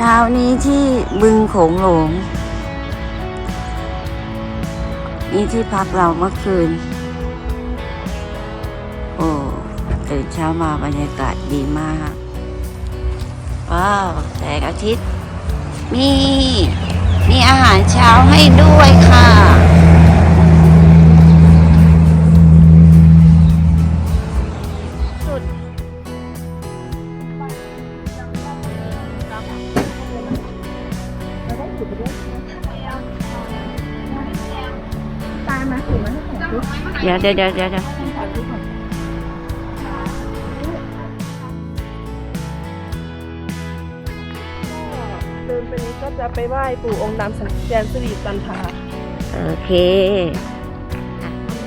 ช้านี้ที่บึงโขงหลง นี่ที่พักเราเมื่อคืน โอ้ตื่นเช้ามาบรรยากาศดีมาก ว้าวแสงอาทิตย์ มี มีอาหารเช้าให้ด้วยค่ะ ตามมาถึงมันถ่ายรูปเดี๋ยวเดี๋ยวเดี๋ยวเดี๋ยวเดี๋ยวถ่ายรูปก่อนเดินไปนี้ก็จะไปไหว้ปู่องค์ดำสันแจนสิริจันทราโอเค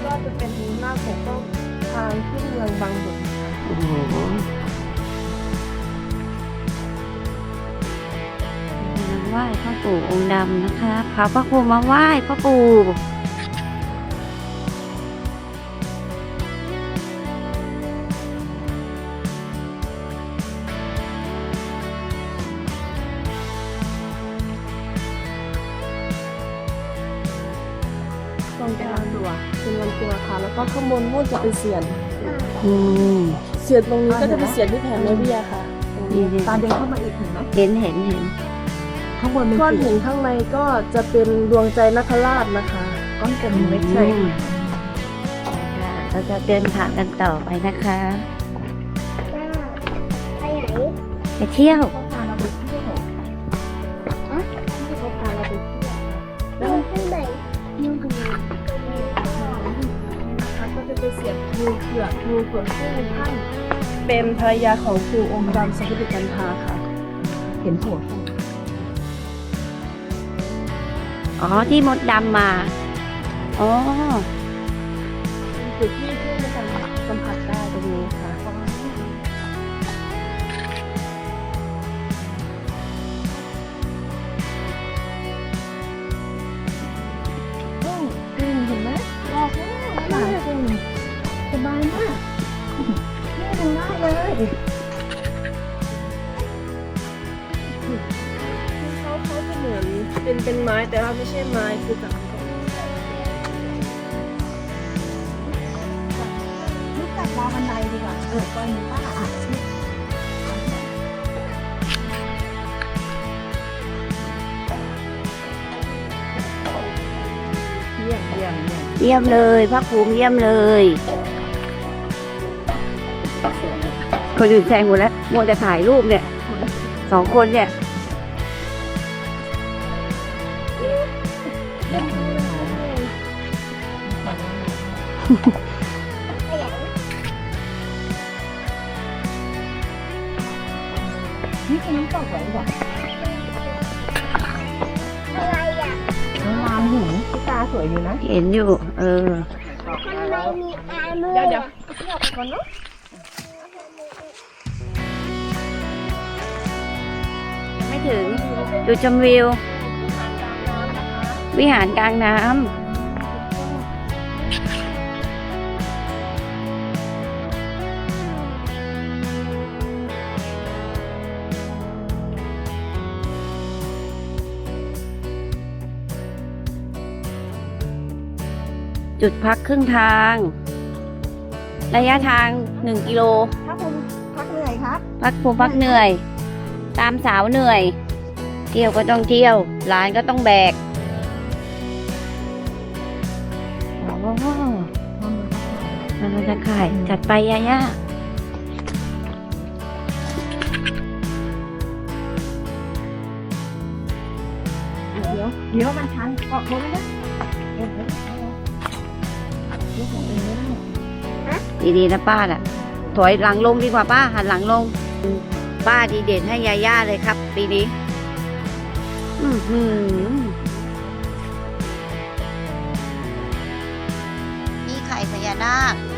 ก็จะเป็นหน้าของก็ทางขึ้นเมืองบางบุญ ว้พ่อปู่องค์ดำนะคะพาพระครูมาไหว้พ่อปู่ตรงกลางตัวเป็นวันตัวค่ะ แล้วก็ข้างบนนู่นจะเป็นเสียนอืมเสียนตรงนี้ก็จะเป็นเสียนที่แผ่แม่เบี้ยค่ะตรงนี้นี่ตาเดินเข้ามาอีกเห็นไหมเห็นเห็นเห็น ข้างบนเป็นก้อนสีหินข้างในก็จะเป็นดวงใจนคราชนะคะ ก้อนกลมเล็กใช่ใช่เราจะเดินทางกันต่อไปนะคะไปไหนไปเที่ยวเขาพาเราไปเที่ยวอะที่เขาพาเราไปเที่ยวไปข้างในนี่คือนะคะก็จะเป็นเสียนงูเผือกงูเผือกซึ่งท่านเป็นภรรยาของครูองค์ดำสังกิติกันทาค่ะ เห็นหัว อ๋อที่มดดำมา อ๋อจุดที่เพื่อนจะสัมผัสได้ตรงนี้ค่ะเก่งเก่งเห็นไหมรอบแล้วหลานเก่งสบายมากนี่ทำได้เลย เป็นเป็นไม้แต่ว่าไม่ใช่ไม้คือแบบลูกกลับราวบันไดดีกว่าเออตอนนี้ป้าอะเยี่ยมเยี่ยมเยี่ยมเยี่ยมเลยพระภูมิเยี่ยมเลยคนอื่นแซงหมดแล้วมัวแต่ถ่ายรูปเนี่ยสองคนเนี่ย นี่คือน้ำตกเหรอวะอะไรอะงามหูที่ตาสวยอยู่นะเห็นอยู่ เออ ทำไมมีอามือเดี๋ยวเดี๋ยวเที่ยวไปก่อนเนาะไม่ถึง จุดชมวิว วิหารกลางน้ำจุดพักครึ่งทาง ระยะทางหนึ่งกิโลถ้าคุณพักเหนื่อยครับ พักภูมิพักเหนื่อย ตามสาวเหนื่อย เที่ยวก็ต้องเที่ยวหลานก็ต้องแบก อมันจะขายจัดไปย่าย่าเดี๋ยวเดี๋ยวมันชันเกาะเขาไม่ได้เดี๋ยวเดี๋ยวเดี๋ยวของเองไม่ได้ดีๆนะป้าน่ะ ถอยหลังลงดีกว่าป้า หันหลังลง ป้าดีเด่นให้ยาย่าเลยครับ ปีนี้ อือ นาค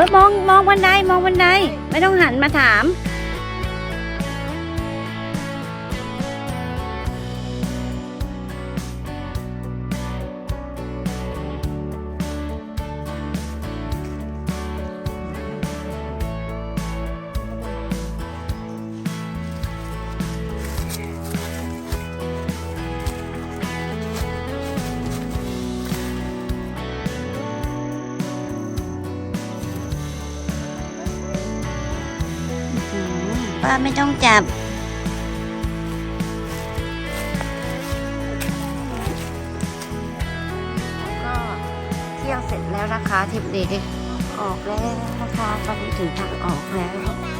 อมองมองบันใดมองบันใดไม่ต้องหันมาถาม ป้าไม่ต้องจับ ก็เที่ยวเสร็จแล้วนะคะทริปนี้ออกแล้วนะคะตอนนี้ถึงทางออกแล้ว